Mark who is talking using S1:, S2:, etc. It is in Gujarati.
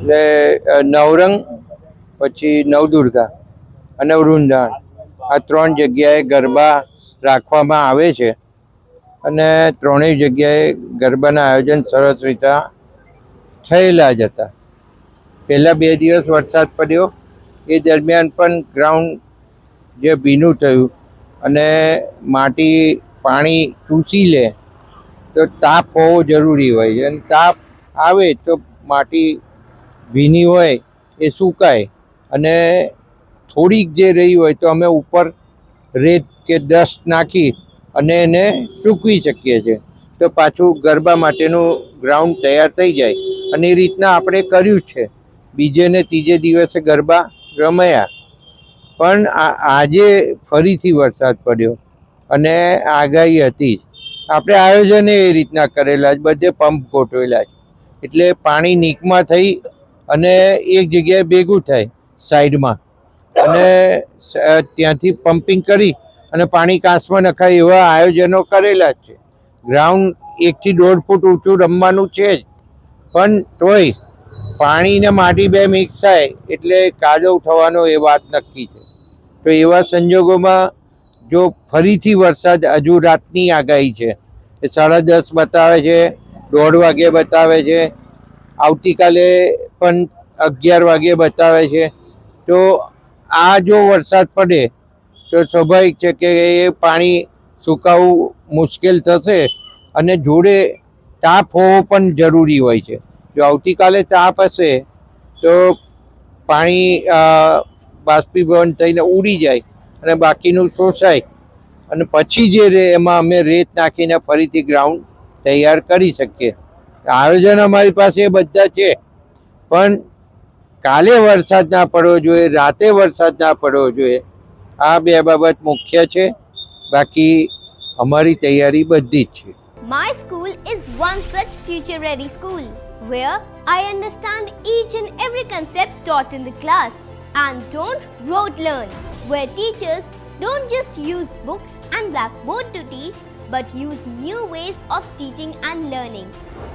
S1: એટલે નવરંગ, પછી નવદુર્ગા અને વૃંદાવન. આ ત્રણ જગ્યાએ ગરબા રાખવામાં આવે છે. અને ત્રણેય જગ્યાએ ગરબાના આયોજન સરસ રીતે થયેલા જ હતા. પહેલાં બે દિવસ વરસાદ પડ્યો. એ દરમિયાન પણ ગ્રાઉન્ડ જે ભીનું થયું અને માટી, પાણી ચૂસી લે, તો તાપ હોવો જરૂરી હોય છે. અને તાપ આવે તો માટી ભીની હોય એ સુકાય અને થોડીક જે રહી હોય તો અમે ઉપર રેત કે ડસ્ટ નાખી અને એને સૂકવી શકીએ છીએ. તો પાછું ગરબા માટેનું ગ્રાઉન્ડ તૈયાર થઈ જાય. અને એ રીતના આપણે કર્યું છે. બીજે ને ત્રીજે દિવસે ગરબા રમાયા. પણ આજે ફરીથી વરસાદ પડ્યો અને આગાહી હતી જ. આપણે આયોજન એ રીતના કરેલા જ, બધે પંપ ગોઠવેલા છે એટલે પાણી નીકમાં થઈ અને એક જગ્યાએ ભેગું થાય સાઈડમાં. અને ત્યાંથી પમ્પિંગ કરી અને પાણી કાંસમાં નખાય એવા આયોજનો કરેલા છે. ગ્રાઉન્ડ એકથી દોઢ ફૂટ ઊંચું રમવાનું છે જ. પણ તોય પાણી ને માટી બે મિક્સ થાય એટલે કાદવ થવાનો એ વાત નક્કી છે. તો એવા સંજોગોમાં જો ફરીથી વરસાદ હજુ રાતની આગાહી છે, એ સાડા દસ બતાવે છે, દોઢ વાગે બતાવે છે આવતીકાલે પણ અગિયાર વાગે બતાવે છે. તો આ જો વરસાદ પડે, તો સ્વાભાવિક છે કે એ પાણી સુકાવવું મુશ્કેલ થશે અને જોડે તાપ હોવો પણ જરૂરી હોય છે. જો આવતીકાલે તાપ હશે, તો પાણી બાષ્પીભવન થઈને ઉડી જાય અને બાકીનું શોષાય. અને પછી જે રે, એમાં અમે રેત નાખીને ફરીથી ગ્રાઉન્ડ તૈયાર કરી શકીએ. આયોજન અમારી પાસે બધા છે પણ કાલે વરસાદ ના પડવો જોઈએ રાતે વરસાદ ના પડવો જોઈએ આ બે બાબત મુખ્ય છે બાકી અમારી તૈયારી બધી જ છે
S2: My school is one such future ready school where I understand each and every concept taught in the class and don't rote learn, where teachers don't just use books and blackboard to teach but use new ways of teaching and learning